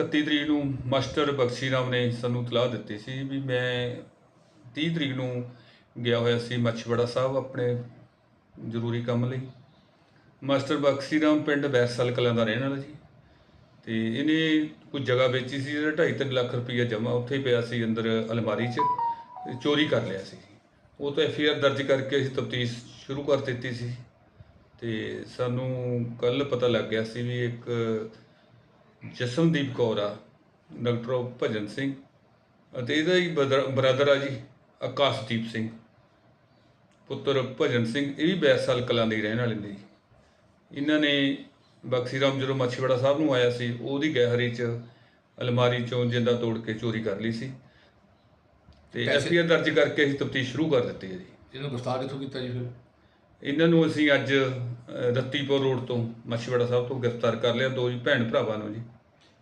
31 ਤਰੀਕ ਨੂੰ ਮਾਸਟਰ ਬਖਸ਼ੀ ਰਾਮ ਨੇ ਸਾਨੂੰ ਤਲਾਹ ਦਿੱਤੀ ਸੀ ਵੀ ਮੈਂ 30 ਤਰੀਕ ਨੂੰ ਗਿਆ ਹੋਇਆ ਸੀ ਮੱਛੀਵਾੜਾ ਸਾਹਿਬ ਆਪਣੇ ਜ਼ਰੂਰੀ ਕੰਮ ਲਈ। ਮਾਸਟਰ ਬਖਸ਼ੀ ਰਾਮ ਪਿੰਡ ਬੈਰਸਲ ਕਲਾਂ ਦਾ ਰਹਿਣ ਵਾਲਾ ਜੀ। ਤੇ ਇਹਨੇ ਕੁਝ ਜਗ੍ਹਾ ਵੇਚੀ ਸੀ ਜਿਹੜਾ 2.5 ਲੱਖ ਰੁਪਈਆ ਜਮ੍ਹਾਂ ਉੱਥੇ ਹੀ ਪਿਆ ਸੀ ਅੰਦਰ ਅਲਮਾਰੀ 'ਚ ਤੇ ਚੋਰੀ ਕਰ ਲਿਆ ਸੀ। ਉਹ ਤਾਂ ਐਫ ਆਰ ਦਰਜ ਕਰਕੇ ਅਸੀਂ ਤਫਤੀਸ਼ ਸ਼ੁਰੂ ਕਰ ਦਿੱਤੀ ਸੀ। ਤੇ ਸਾਨੂੰ ਕੱਲ ਪਤਾ ਲੱਗ ਗਿਆ ਸੀ ਵੀ ਇੱਕ ਜਸਮਦੀਪ ਕੌਰ ਆ ਡਾਕਟਰ ਭਜਨ ਸਿੰਘ ਅਤੇ ਇਹਦਾ ਹੀ ਬ੍ਰਦਰ ਆ ਜੀ ਆਕਾਸ਼ਦੀਪ ਸਿੰਘ। ਪੁੱਤਰ ਭਜਨ ਸਿੰਘ ਇਹ ਵੀ ਬੈਸਾਲ ਕਲਾਂ ਦੇ ਰਹਿਣ ਵਾਲੇ ਨੇ ਜੀ। ਇਹਨਾਂ ਨੇ ਬਖਸ਼ੀ ਰਾਮ ਜਦੋਂ ਮੱਛੀਵਾੜਾ ਸਾਹਿਬ ਨੂੰ ਆਇਆ ਸੀ ਉਹਦੀ ਗਹਿਰੀ 'ਚ ਅਲਮਾਰੀ 'ਚੋਂ ਜਿੰਦਾ ਤੋੜ ਕੇ ਚੋਰੀ ਕਰ ਲਈ ਸੀ। ਤੇ ਐਫ ਪੈਸੇ- ਆਰ ਦਰਜ ਕਰਕੇ ਅਸੀਂ ਤਫਤੀਸ਼ ਸ਼ੁਰੂ ਕਰ ਦਿੱਤੀ ਹੈ ਜੀ। ਇਹਨੂੰ ਗ੍ਰਿਫਤਾਰ ਕਿੱਥੋਂ ਕੀਤਾ ਜੀ ਫਿਰ? ਇਹਨਾਂ ਨੂੰ ਅਸੀਂ ਅੱਜ ਰੱਤੀਪੁਰ ਰੋਡ ਤੋਂ ਮੱਛੀਵਾੜਾ ਸਾਹਿਬ ਤੋਂ ਗ੍ਰਿਫਤਾਰ ਕਰ ਲਿਆ ਦੋ ਜੀ ਭੈਣ ਭਰਾਵਾਂ ਨੂੰ ਜੀ।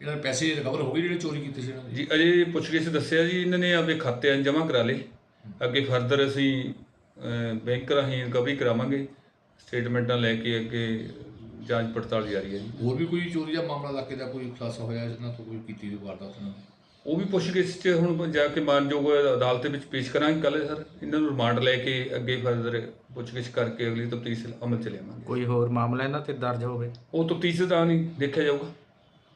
ਇਹਨਾਂ ਦੇ ਪੈਸੇ ਰਿਕਵਰ ਹੋ ਗਏ ਜਿਹੜੇ ਚੋਰੀ ਕੀਤੇ ਸੀ ਇਹਨਾਂ ਦੇ। ਜੀ ਅਜੇ ਪੁੱਛਗਿੱਛ ਦੱਸਿਆ ਜੀ ਇਹਨਾਂ ਨੇ ਆਪਦੇ ਖਾਤਿਆਂ 'ਚ ਜਮ੍ਹਾਂ ਕਰਾ ਲਏ। ਅੱਗੇ ਫਰਦਰ ਅਸੀਂ ਬੈਂਕ ਰਾਹੀਂ ਰਿਕਵਰੀ ਕਰਾਵਾਂਗੇ। ਸਟੇਟਮੈਂਟਾਂ ਲੈ ਕੇ ਅੱਗੇ ਜਾਂਚ ਪੜਤਾਲ ਜਾਰੀ ਹੈ ਜੀ। ਹੋਰ ਵੀ ਕੋਈ ਚੋਰੀ ਦਾ ਮਾਮਲਾ ਇਲਾਕੇ ਦਾ ਕੋਈ ਖੁਲਾਸਾ ਹੋਇਆ ਇਹਨਾਂ ਤੋਂ ਕੋਈ ਕੀਤੀ ਹੋਈ ਵਾਰਦਾਤ ਨਾਲ ਉਹ ਵੀ ਪੁੱਛਗਿੱਛ 'ਚ ਹੁਣ ਜਾ ਕੇ ਮਾਨਯੋਗ ਅਦਾਲਤ ਵਿੱਚ ਪੇਸ਼ ਕਰਾਂਗੇ ਕੱਲ੍ਹ ਸਰ। ਇਹਨਾਂ ਨੂੰ ਰਿਮਾਂਡ ਲੈ ਕੇ ਅੱਗੇ ਫਰਦਰ ਪੁੱਛਗਿੱਛ ਕਰਕੇ ਅਗਲੀ ਤਫਤੀਸ਼ ਅਮਲ ਚ ਲਿਆਵਾਂਗੇ। ਕੋਈ ਹੋਰ ਮਾਮਲਾ ਇਹਨਾਂ ਤੇ ਦਰਜ ਹੋਵੇ? ਉਹ ਤਫਤੀਸ਼ ਦਾ ਨਹੀਂ ਦੇਖਿਆ ਜਾਊਗਾ।